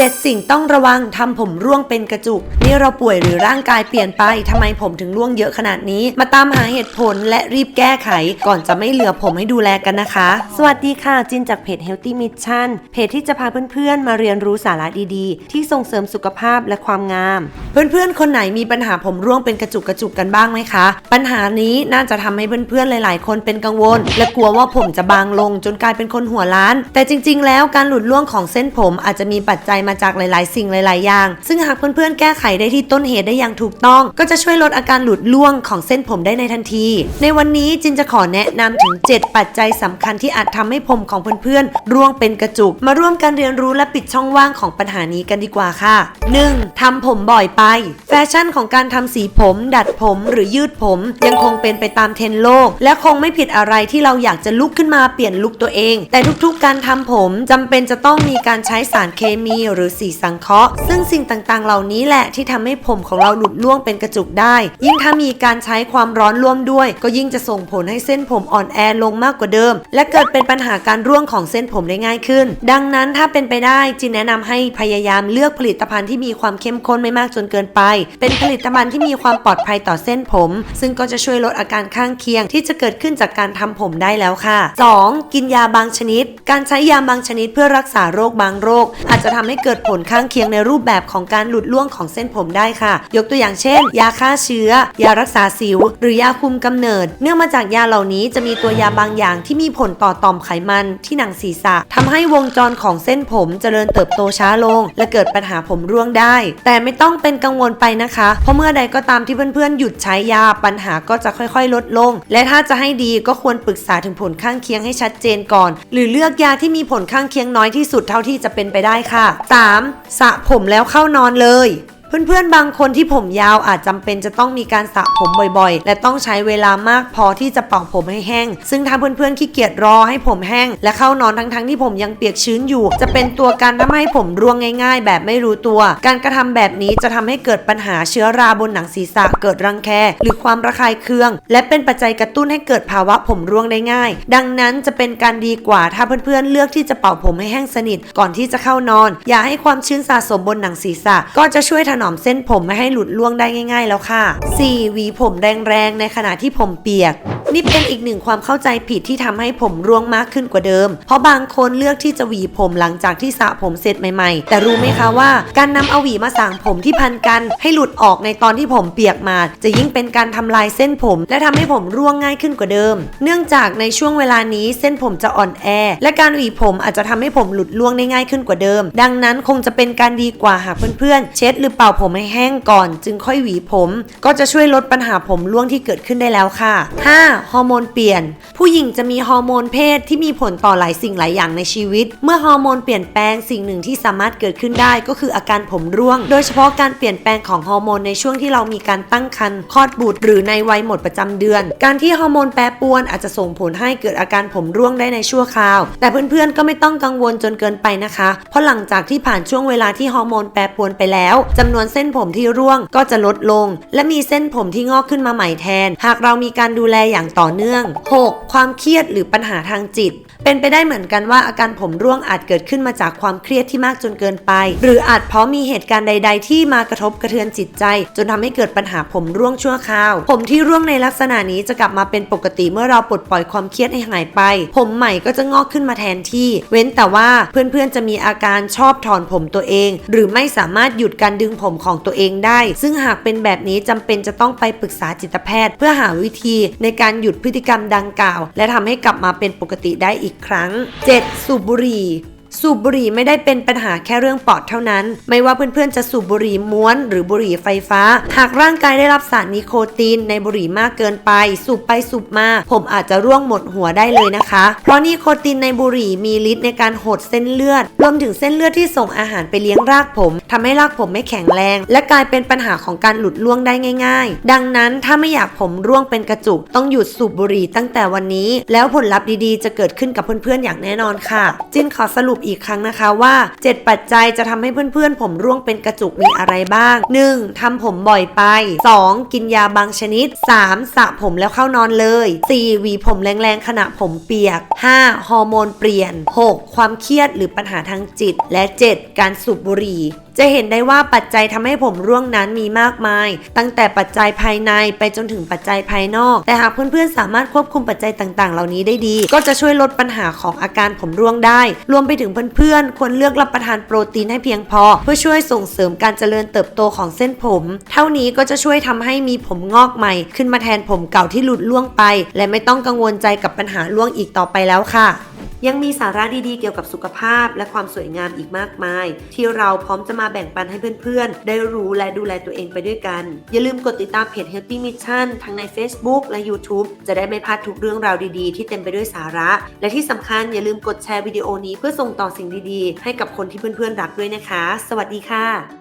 7 สิ่งต้องระวังทำผมร่วงเป็นกระจุก นี่เราป่วยหรือร่างกายเปลี่ยนไปทำไมผมถึงร่วงเยอะขนาดนี้ มาตามหาเหตุผลและรีบแก้ไข ก่อนจะไม่เหลือผมให้ดูแลกันนะคะ สวัสดีค่ะ จินจากเพจ Healthy Mission เพจที่จะพาเพื่อนๆ มาเรียนรู้สาระดีๆ ที่ส่งเสริมสุขภาพและความงาม เพื่อนๆ คนไหนมีปัญหาผมร่วงเป็นกระจุกกระจุกกันบ้างไหมคะ ปัญหานี้น่าจะทำให้เพื่อนๆหลาย ๆ คนเป็นกังวล และกลัวว่าผมจะบางลงจนกลายเป็นคนหัวล้าน แต่จริง ๆ แล้วการหลุดร่วงของเส้นผมอาจจะมีปัจจัยมาจากหลาย ๆ สิ่งหลาย ๆ อย่าง ซึ่งหากเพื่อน ๆ แก้ไขได้ที่ต้นเหตุได้อย่างถูกต้อง ก็จะช่วยลดอาการหลุดร่วงของเส้นผมได้ในทันที ในวันนี้จินจะขอแนะนำถึง 7 ปัจจัยสำคัญที่อาจทำให้ผมของเพื่อน ๆ ร่วงเป็นกระจุก มาร่วมกันเรียนรู้และปิดช่องว่างของปัญหานี้กันดีกว่าค่ะ 1. ทำผมบ่อยไป แฟชั่นของการทำสีผม ดัดผมหรือยืดผม ยังคงเป็นไปตามเทรนด์โลก และคงไม่ผิดอะไรที่เราอยากจะลุกขึ้นมาเปลี่ยนลุคตัวเอง แต่ทุกๆ การทำผมจำเป็นจะต้องมีการใช้สารเคมีหรือสีสังเคราะห์ ซึ่งสิ่งต่างๆ เหล่านี้แหละที่ทำให้ผมของเราหลุดร่วงเป็นกระจุกได้ ยิ่งถ้ามีการใช้ความร้อนร่วมด้วย ก็ยิ่งจะส่งผลให้เส้นผมอ่อนแอลงมากกว่าเดิม และเกิดเป็นปัญหาการร่วงของเส้นผมได้ง่ายขึ้น ดังนั้นถ้าเป็นไปได้จินแนะนำให้พยายามเลือกผลิตภัณฑ์ที่มีความเข้มข้นไม่มากจนเกินไป เป็นผลิตภัณฑ์ที่มีความปลอดภัยต่อเส้นผม ซึ่งก็จะช่วยลดอาการข้างเคียง ที่จะเกิดขึ้นจากการทำผมได้แล้วค่ะ 2. กินยาบางชนิด การใช้ยาบางชนิดเพื่อรักษาโรคบางโรค อาจจะทำให้เกิดผลข้างเคียงในรูปแบบของการหลุดร่วงของเส้นผมได้ค่ะ ยกตัวอย่างเช่น ยาฆ่าเชื้อ ยารักษาสิว หรือยาคุมกำเนิด เนื่องมาจากยาเหล่านี้จะมีตัวยาบางอย่างที่มีผลต่อต่อมไขมันที่หนังศีรษะทำให้วงจรของเส้นผมเจริญเติบโตช้าลง และเกิดปัญหาผมร่วงได้ แต่ไม่ต้องเป็นกังวลไปนะคะ เพราะเมื่อใดก็ตามที่เพื่อนๆหยุดใช้ยาปัญหาก็จะค่อยๆ ลดลง และถ้าจะให้ดีก็ควรปรึกษาถึงผลข้างเคียงให้ชัดเจนก่อน หรือเลือกยาที่มีผลข้างเคียงน้อยที่สุดเท่าที่จะเป็นไปได้ค่ะ 3. สระผมแล้วเข้านอนเลย เพื่อนๆ บางคนที่ผมยาวอาจจำเป็นจะต้องมีการสระผมบ่อยๆ และต้องใช้เวลามากพอที่จะเป่าผมให้แห้ง ซึ่งถ้าเพื่อนๆ ขี้เกียจรอให้ผมแห้ง และเข้านอนทั้งๆ ที่ผมยังเปียกชื้นอยู่ จะเป็นตัวการทำให้ผมร่วงง่าย ๆ แบบไม่รู้ตัว การกระทำแบบนี้จะทำให้เกิดปัญหาเชื้อราบนหนังศีรษะ เกิดรังแค หรือความระคายเคือง และเป็นปัจจัยกระตุ้นให้เกิดภาวะผมร่วงได้ง่าย ดังนั้นจะเป็นการดีกว่าถ้าเพื่อนๆ เลือกที่จะเป่าผมให้แห้งสนิท ก่อนที่จะเข้านอน อย่าให้ความชื้นสะสมบนหนังศีรษะ ก็จะช่วยถนนอมเส้นผมไม่ให้หลุดล่วงได้ง่าย ๆ แล้วค่ะ 4. หวีผมแรงๆ ในขณะที่ผมเปียก นี่เป็นอีกหนึ่งความเข้าใจผิดที่ทำให้ผมร่วงมากขึ้นกว่าเดิม เพราะบางคนเลือกที่จะหวีผมหลังจากที่สระผมเสร็จใหม่ๆ แต่รู้ไหมคะว่า การนำเอาหวีมาสางผมที่พันกัน ให้หลุดออกในตอนที่ผมเปียกมา จะยิ่งเป็นการทำลายเส้นผม และทำให้ผมร่วงง่ายขึ้นกว่าเดิม เนื่องจากในช่วงเวลานี้เส้นผมจะอ่อนแอ และการหวีผมอาจจะทำให้ผมหลุดล่วงได้ง่ายขึ้นกว่าเดิม ดังนั้นคงจะเป็นการดีกว่าหากเพื่อนๆเช็ดหรือเป่าผมให้แห้งก่อน จึงค่อยหวีผม ก็จะช่วยลดปัญหาผมร่วงที่เกิดขึ้นได้แล้วค่ะ 5. ฮอร์โมนเปลี่ยน ผู้หญิงจะมีฮอร์โมนเพศที่มีผลต่อหลายสิ่งหลายอย่างในชีวิต เมื่อฮอร์โมนเปลี่ยนแปลงสิ่งหนึ่งที่สามารถเกิดขึ้นได้ก็คืออาการผมร่วง โดยเฉพาะการเปลี่ยนแปลงของฮอร์โมนในช่วงที่เรามีการตั้งครรภ์คลอดบุตรหรือในวัยหมดประจำเดือน การที่ฮอร์โมนแปรปรวนอาจจะส่งผลให้เกิดอาการผมร่วงได้ในชั่วคราว แต่เพื่อนๆก็ไม่ต้องกังวลจนเกินไปนะคะ เพราะหลังจากที่ผ่านช่วงเวลาที่ฮอร์โมนแปรปรวนไปแล้วจำนวนเส้นผมที่ร่วงก็จะลดลง และมีเส้นผมที่งอกขึ้นมาใหม่แทน หากเรามีการดูแลอย่างต่อเนื่อง 6. ความเครียดหรือปัญหาทางจิต เป็นไปได้เหมือนกันว่าอาการผมร่วงอาจเกิดขึ้นมาจากความเครียดที่มากจนเกินไป หรืออาจเพราะมีเหตุการณ์ใด ๆ ที่มากระทบกระเทือนจิตใจ จนทำให้เกิดปัญหาผมร่วงชั่วคราว ผมที่ร่วงในลักษณะนี้จะกลับมาเป็นปกติเมื่อเราปลดปล่อยความเครียดให้หายไป ผมใหม่ก็จะงอกขึ้นมาแทนที่ เว้นแต่ว่าเพื่อนๆจะมีอาการชอบถอนผมตัวเอง หรือไม่สามารถหยุดการดึงผมของตัวเองได้ ซึ่งหากเป็นแบบนี้จำเป็นจะต้องไปปรึกษาจิตแพทย์ เพื่อหาวิธีในการหยุดพฤติกรรมดังกล่าว และทำให้กลับมาเป็นปกติได้อีกครั้ง 7. สูบบุหรี่ สูบบุหรี่ไม่ได้เป็นปัญหาแค่เรื่องปอดเท่านั้น ไม่ว่าเพื่อนๆจะสูบบุหรี่ม้วน หรือบุหรี่ไฟฟ้า หากร่างกายได้รับสารนิโคตินในบุหรี่มากเกินไป สูบไปสูบมา ผมอาจจะร่วงหมดหัวได้เลยนะคะ เพราะนิโคตินในบุหรี่มีฤทธิ์ในการหดเส้นเลือด รวมถึงเส้นเลือดที่ส่งอาหารไปเลี้ยงรากผมทำให้รากผมไม่แข็งแรง และกลายเป็นปัญหาของการหลุดร่วงได้ง่าย ๆ ดังนั้นถ้าไม่อยากผมร่วงเป็นกระจุกต้องหยุดสูบบุหรี่ตั้งแต่วันนี้ แล้วผลลัพธ์ดีๆ จะเกิดขึ้นกับเพื่อนๆอย่างแน่นอนค่ะ จินขอสรุปอีกครั้งนะคะว่า 7 ปัจจัยจะทำให้เพื่อนๆ ผมร่วงเป็นกระจุกมีอะไรบ้าง 1. ทำผมบ่อยไป 2. กินยาบางชนิด 3. สระผมแล้วเข้านอนเลย 4. หวีผมแรงๆขณะผมเปียก 5. ฮอร์โมนเปลี่ยน 6. ความเครียดหรือปัญหาทางจิต และ 7. การสูบบุหรี่จะเห็นได้ว่าปัจจัยทำให้ผมร่วงนั้นมีมากมาย ตั้งแต่ปัจจัยภายในไปจนถึงปัจจัยภายนอก แต่หากเพื่อนๆสามารถควบคุมปัจจัยต่างๆ เหล่านี้ได้ดี ก็จะช่วยลดปัญหาของอาการผมร่วงได้ รวมไปถึงเพื่อนๆควรเลือกรับประทานโปรตีนให้เพียงพอ เพื่อช่วยส่งเสริมการเจริญเติบโตของเส้นผม เท่านี้ก็จะช่วยทำให้มีผมงอกใหม่ ขึ้นมาแทนผมเก่าที่หลุดร่วงไป และไม่ต้องกังวลใจกับปัญหาร่วงอีกต่อไปแล้วค่ะ ยังมีสาระดีๆเกี่ยวกับสุขภาพ และความสวยงามอีกมากมาย ที่เราพร้อมจะมาแบ่งปันให้เพื่อนๆ ได้รู้และดูแลตัวเองไปด้วยกัน อย่าลืมกดติดตามเพจ Healthy Mission ทั้งใน Facebook และ YouTube จะได้ไม่พลาดทุกเรื่องราวดีๆ ที่เต็มไปด้วยสาระ และที่สำคัญอย่าลืมกดแชร์วิดีโอนี้เพื่อส่งต่อสิ่งดีๆ ให้กับคนที่เพื่อนๆรักด้วยนะคะ สวัสดีค่ะ